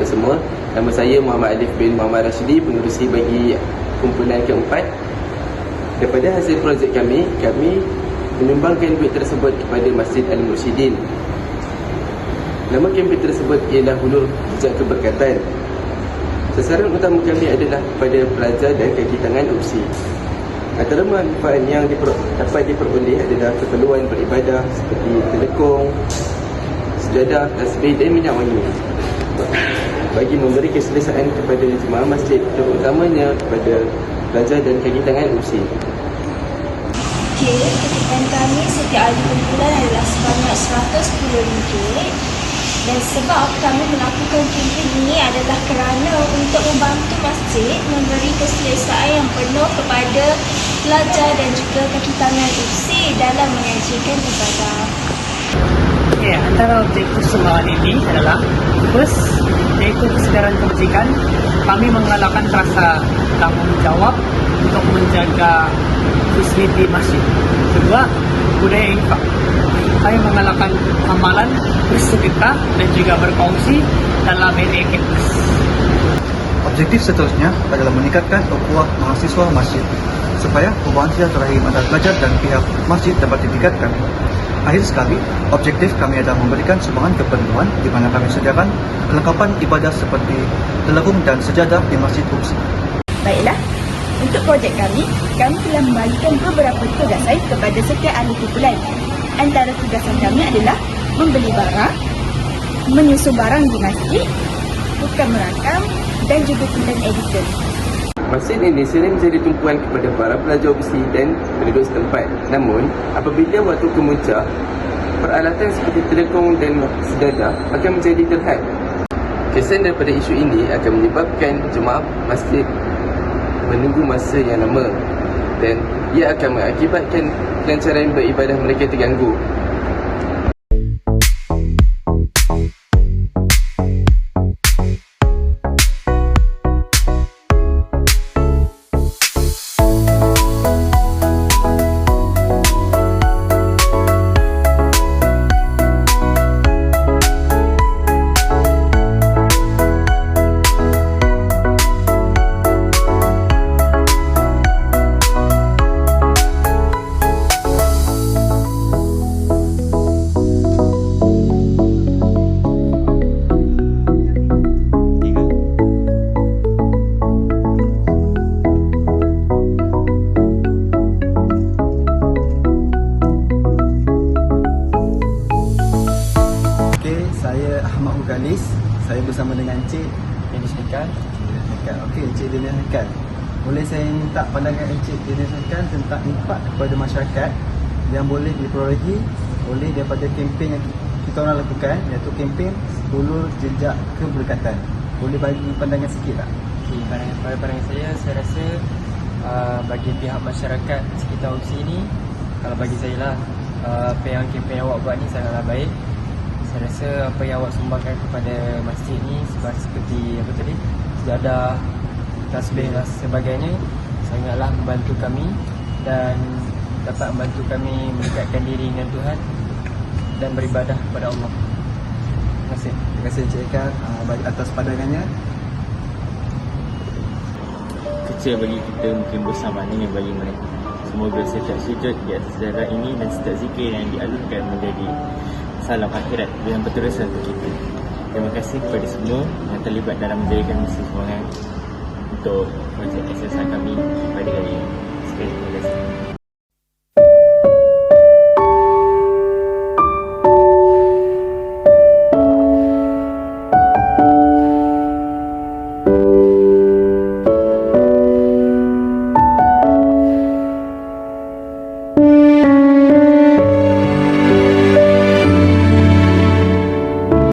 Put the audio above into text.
kepada semua. Nama saya Muhammad Alif bin Muhammad Rashidi Pengurusi bagi kumpulan keempat Daripada hasil projek kami Kami menyumbangkan duit tersebut kepada Masjid Al-Mursyidin. Nama kempen tersebut ialah Hulur Jejak Keberkatan. Sasaran utama kami adalah kepada pelajar dan kaki tangan UPSI Antara manfaat yang diper, dapat diperoleh adalah keperluan beribadah seperti telekong, sejadah, tasbih dan minyak wangi bagi memberi keselesaan kepada jemaah masjid terutamanya kepada pelajar dan kaki tangan usi. Okey, keputusan kami setiap ahli kumpulan adalah sebanyak RM110 dan sebab kami melakukan kempen ini adalah kerana untuk membantu masjid memberi keselesaan yang penuh kepada pelajar dan juga kaki tangan usi dalam menyajikan ibadah. Ya, antara objektif sumbangan ini adalah First, iaitu kesedaran kebajikan Kami menggalakkan rasa tanggungjawab Untuk menjaga fasiliti masjid. Kedua, budaya infak. Kami menggalakkan amalan bersedekah dan juga berkongsi dalam kampus Objektif seterusnya adalah meningkatkan ukhuwah mahasiswa masjid supaya hubungan silaturahim antara pelajar dan pihak masjid dapat ditingkatkan. Akhir sekali, objektif kami adalah memberikan sumbangan keperluan di mana kami sediakan kelengkapan ibadah seperti telekung dan sejadah di Masjid Ups. Baiklah, untuk projek kami, kami telah membagikan beberapa tugasan kepada setiap ahli kumpulan. Antara tugasan kami adalah membeli barang, menyusun barang di masjid, bukan merakam dan juga content editor. Masjid ini sering menjadi tumpuan kepada para pelajar UPSI dan penduduk setempat. Namun, apabila waktu kemuncak, peralatan seperti telekong dan sedadah akan menjadi terhad. Kesan daripada isu ini akan menyebabkan jemaah masjid menunggu masa yang lama dan ia akan mengakibatkan kelancaran beribadah mereka terganggu. Ugalis. Saya bersama dengan Encik Dennis Haikal. Haikal. Okey, Encik Dennis Haikal. Boleh saya minta pandangan Encik Dennis Haikal tentang impak kepada masyarakat yang boleh diperolehi oleh daripada kempen yang kita orang lakukan iaitu kempen Hulur Jejak Keberkatan. Boleh bagi pandangan sikit tak? Pandangan, pada pandangan saya, saya rasa uh, bagi pihak masyarakat sekitar UPSI ini, kalau bagi saya lah, uh, apa yang kempen yang awak buat ni sangatlah baik. Saya rasa apa yang awak sumbangkan kepada masjid ni sebab seperti apa tadi, sejadah, tasbih dan sebagainya sangatlah membantu kami dan dapat membantu kami mendekatkan diri dengan Tuhan dan beribadah kepada Allah. Terima kasih. Terima kasih Encik Haikal uh, atas pandangannya. kecil bagi kita mungkin bersamanya bagi mereka. Semoga setiap sujud di atas darah ini dan setiap zikir yang dialunkan menjadi salam akhirat dengan berterusan untuk kita. Terima kasih kepada semua yang terlibat dalam menjadikan misi sumbangan untuk projek SSR kami pada hari ini. Sekali terima kasih.